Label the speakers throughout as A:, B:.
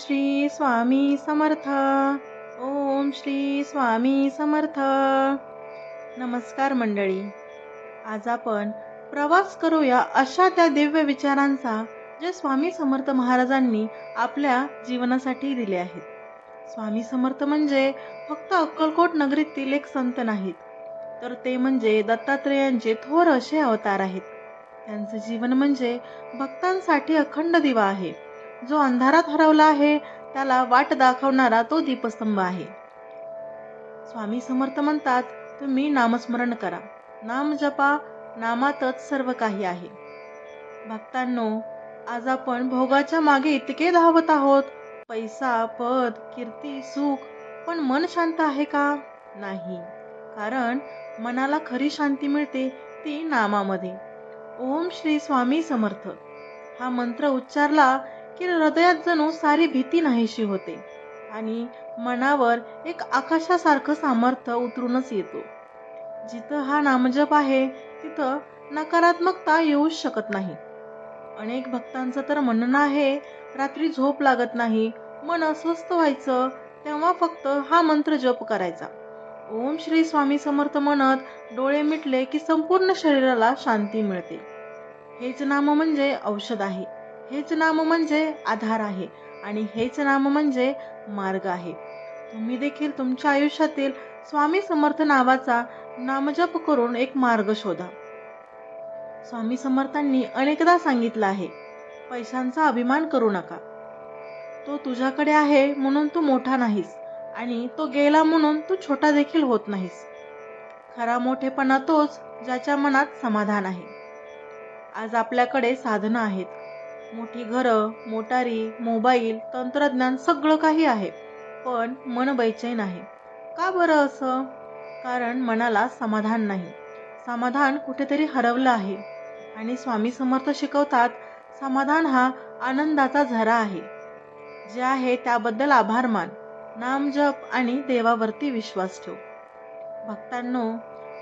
A: श्री स्वामी समर्थ. ओम श्री स्वामी समर्थ. नमस्कार मंडळी. आज आपण प्रवास करूया अशा त्या दिव्य विचारांचा जे स्वामी समर्थ महाराजांनी आपल्या जीवनासाठी दिले आहेत. स्वामी समर्थ म्हणजे फक्त अक्कलकोट नगरीतील एक संत नाहीत तर ते म्हणजे दत्तात्रेयांचे थोर असे अवतार आहेत. त्यांचं जीवन म्हणजे भक्तांसाठी अखंड दिवा आहे. जो अंधारात हरवला आहे त्याला वाट दाखवणारा तो दीपस्तंभ आहे. स्वामी समर्थ म्हणतात तुम्ही नामस्मरण करा. नाम जपा नामातच सर्व काही आहे. भक्तांनो आज आपण भोगाच्या मागे इतके धावत आहोत. पैसा पद कीर्ती सुख पण मन शांत आहे का? नाही. कारण मनाला खरी शांती मिळते ती नामामध्ये. ओम श्री स्वामी समर्थ. हा मंत्र उच्चारला की हृदयात जणू सारी भीती नाहीशी होते. आणि मनावर एक आकाशासारखं सामर्थ्य उतरूनच येतो. जिथं हा नामजप आहे तिथं नकारात्मकता येऊच शकत नाही. अनेक भक्तांचं तर म्हणणं आहे रात्री झोप लागत नाही मन अस्वस्थ व्हायचं तेव्हा फक्त हा मंत्र जप करायचा. ओम श्री स्वामी समर्थ म्हणत डोळे मिटले की संपूर्ण शरीराला शांती मिळते. हेच नाम म्हणजे औषध आहे. हेच नाम म्हणजे आधार आहे आणि हेच नाम म्हणजे मार्ग आहे. तुम्ही देखील तुमच्या आयुष्यातील स्वामी समर्थ नावाचा नामजप करून एक मार्ग शोधा. स्वामी समर्थांनी अनेकदा सांगितलं आहे पैशांचा अभिमान करू नका. तो तुझ्याकडे आहे म्हणून तू मोठा नाहीस आणि तो गेला म्हणून तू छोटा देखील होत नाहीस. खरा मोठेपणा तोच ज्याच्या मनात समाधान आहे. आज आपल्याकडे साधनं आहेत. मोठी घरं मोटारी मोबाईल तंत्रज्ञान सगळं काही आहे. पण मन बैचैन आहे. का बरं असं? कारण मनाला समाधान नाही. समाधान कुठेतरी हरवलं आहे. आणि स्वामी समर्थ शिकवतात समाधान हा आनंदाचा झरा आहे. जे आहे त्याबद्दल आभार मान. नाम जप आणि देवावरती विश्वास ठेव. भक्तांनो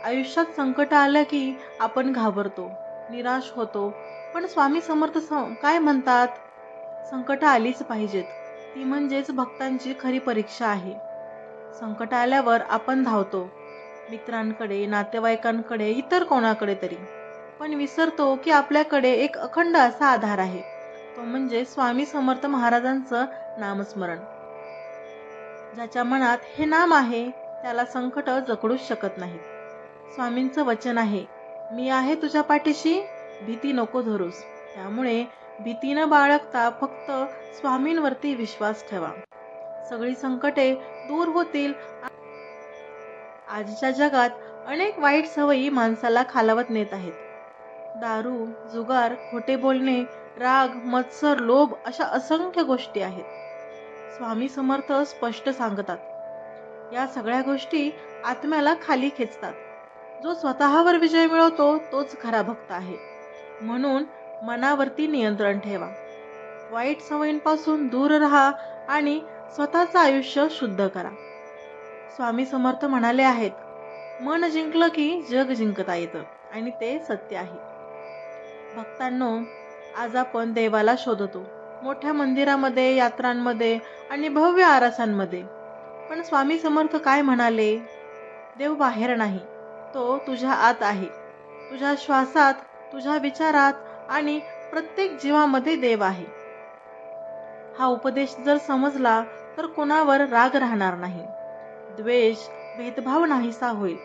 A: आयुष्यात संकट आलं की आपण घाबरतो निराश होतो पण स्वामी समर्थ काय म्हणतात? संकट आलीच पाहिजेत. ती म्हणजेच भक्तांची खरी परीक्षा आहे. संकट आल्यावर आपण धावतो. मित्रांकडे नातेवाईकांकडे इतर कोणाकडे तरी. पण विसरतो की आपल्याकडे एक अखंड असा आधार आहे. तो म्हणजे स्वामी समर्थ महाराजांचं नामस्मरण. ज्याच्या मनात हे नाम आहे त्याला संकट जकडूच शकत नाही स्वामींचं वचन आहे मी आहे तुझ्या पाठीशी. भीती नको धरूस. त्यामुळे भीती न बाळगता फक्त स्वामींवरती विश्वास ठेवा. सगळी संकटे दूर होतील. आजच्या जगात अनेक वाईट सवयी माणसाला खालावत नेत आहेत. दारू जुगार खोटे बोलणे राग मत्सर लोभ अशा असंख्य गोष्टी आहेत. स्वामी समर्थ स्पष्ट सांगतात. या सगळ्या गोष्टी आत्म्याला खाली खेचतात. जो स्वतःवर विजय मिळवतो तोच खरा भक्त आहे. म्हणून मनावरती नियंत्रण ठेवा. वाईट सवयींपासून दूर राहा आणि स्वतःचं आयुष्य शुद्ध करा. स्वामी समर्थ म्हणाले आहेत मन जिंकलं की जग जिंकता येतं आणि ते सत्य आहे. भक्तांनो आज आपण देवाला शोधतो मोठ्या मंदिरामध्ये यात्रांमध्ये आणि भव्य आरासांमध्ये. पण स्वामी समर्थ काय म्हणाले? देव बाहेर नाही तो तुझ्या आत आहे. तुझ्या श्वासात तुझ्या विचारात आणि प्रत्येक जीवामध्ये देव आहे. हा उपदेश जर समजला तर कोणावर राग राहणार नाही. द्वेष भेदभाव नाहीसा होईल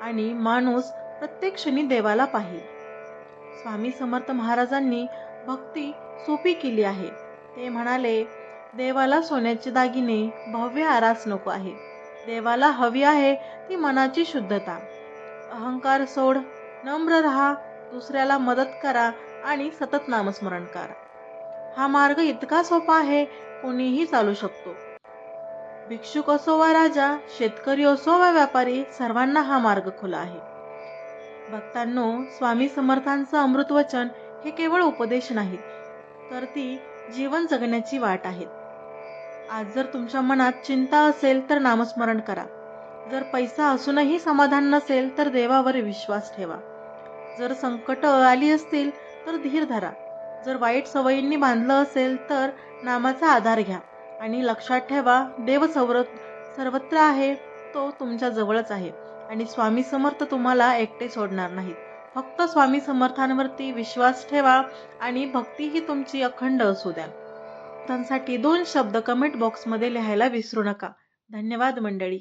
A: आणि माणूस प्रत्येक क्षणी देवाला पाहिल. स्वामी समर्थ महाराजांनी भक्ती सोपी केली आहे. ते म्हणाले देवाला सोन्याचे दागिने भव्य आरास नको आहे. देवाला हवी आहे ती मनाची शुद्धता. अहंकार सोड नम्र रहा दुसऱ्याला मदत करा आणि सतत नामस्मरण करा. हा मार्ग इतका सोपा आहे कोणीही चालू शकतो. भिक्षुक असो वा राजा शेतकरी असो वा व्यापारी सर्वांना हा मार्ग खुला आहे. भक्तांनो स्वामी समर्थांचं अमृत वचन हे केवळ उपदेश नाहीत तर ती जीवन जगण्याची वाट आहे. आज जर तुमच्या मनात चिंता असेल तर नामस्मरण करा. जर पैसा असूनही समाधान नसेल तर देवावर विश्वास ठेवा. जर संकट आली असतील तर धीर धरा. जर वाईट सवयींनी बांधलं असेल तर नामाचा आधार घ्या आणि लक्षात ठेवा देव सर्व सर्वत्र आहे तो तुमच्या जवळच आहे आणि स्वामी समर्थ तुम्हाला एकटे सोडणार नाहीत. फक्त स्वामी समर्थांवरती विश्वास ठेवा आणि भक्ती ही तुमची अखंड असू द्या. त्यांसाठी दोन शब्द कमेंट बॉक्समध्ये लिहायला विसरू नका. धन्यवाद मंडळी.